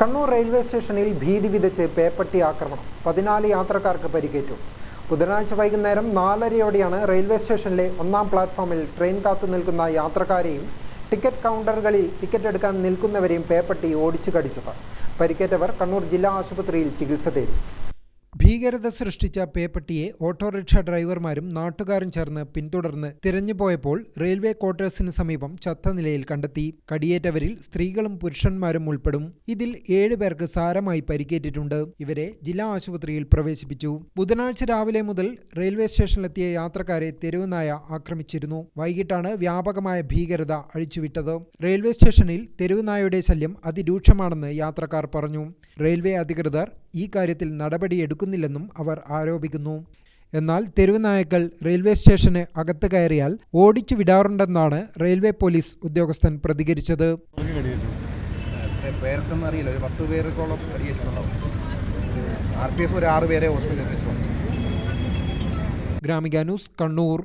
Kannur railway സ്റ്റേഷനിൽ ഭീതി വിതച്ച് പേപ്പട്ടി ആക്രമണം. പതിനാല് യാത്രക്കാർക്ക് പരിക്കേറ്റു. ബുധനാഴ്ച വൈകുന്നേരം നാലരയോടെയാണ് റെയിൽവേ സ്റ്റേഷനിലെ ഒന്നാം പ്ലാറ്റ്ഫോമിൽ ട്രെയിൻ കാത്തു നിൽക്കുന്ന യാത്രക്കാരെയും ടിക്കറ്റ് കൗണ്ടറുകളിൽ ടിക്കറ്റ് എടുക്കാൻ നിൽക്കുന്നവരെയും പേപ്പട്ടി ഓടിച്ചു കടിച്ചത്. പരിക്കേറ്റവർ കണ്ണൂർ ജില്ലാ ആശുപത്രിയിൽ ചികിത്സ തേടി. ഭീകരത സൃഷ്ടിച്ച പേപ്പട്ടിയെ ഓട്ടോറിക്ഷ ഡ്രൈവർമാരും നാട്ടുകാരും ചേർന്ന് പിന്തുടർന്ന് തിരഞ്ഞുപോയപ്പോൾ റെയിൽവേ ക്വാർട്ടേഴ്സിന് സമീപം ചത്ത നിലയിൽ കണ്ടെത്തി. കടിയേറ്റവരിൽ സ്ത്രീകളും പുരുഷന്മാരും ഉൾപ്പെടും. ഇതിൽ ഏഴ് പേർക്ക് സാരമായി പരിക്കേറ്റിട്ടുണ്ട്. ഇവരെ ജില്ലാ ആശുപത്രിയിൽ പ്രവേശിപ്പിച്ചു. ബുധനാഴ്ച രാവിലെ മുതൽ റെയിൽവേ സ്റ്റേഷനിലെത്തിയ യാത്രക്കാരെ തെരുവുനായ ആക്രമിച്ചിരുന്നു. വൈകിട്ടാണ് വ്യാപകമായ ഭീകരത അഴിച്ചുവിട്ടത്. റെയിൽവേ സ്റ്റേഷനിൽ തെരുവുനായയുടെ ശല്യം അതിരൂക്ഷമാണെന്ന് യാത്രക്കാർ പറഞ്ഞു. റെയിൽവേ അധികൃതർ ഈ കാര്യത്തിൽ നടപടിയെടുക്കുന്നില്ലെന്നും അവർ ആരോപിക്കുന്നു. എന്നാൽ തെരുവുനായകൾ റെയിൽവേ സ്റ്റേഷന് അകത്ത് കയറിയാൽ ഓടിച്ചു വിടാറുണ്ടെന്നാണ് റെയിൽവേ പോലീസ് ഉദ്യോഗസ്ഥൻ പ്രതികരിച്ചത്. എത്ര പേർക്കൊന്നും അറിയില്ല. ഒരു പത്ത് പേർക്കോളം കടിയേറ്റിട്ടുണ്ടാവും. ആർ പി എഫ് ഒരു ആറ് പേരെ ഹോസ്പിറ്റലിൽ എത്തിച്ചു ഗ്രാമിക ന്യൂസ് കണ്ണൂർ.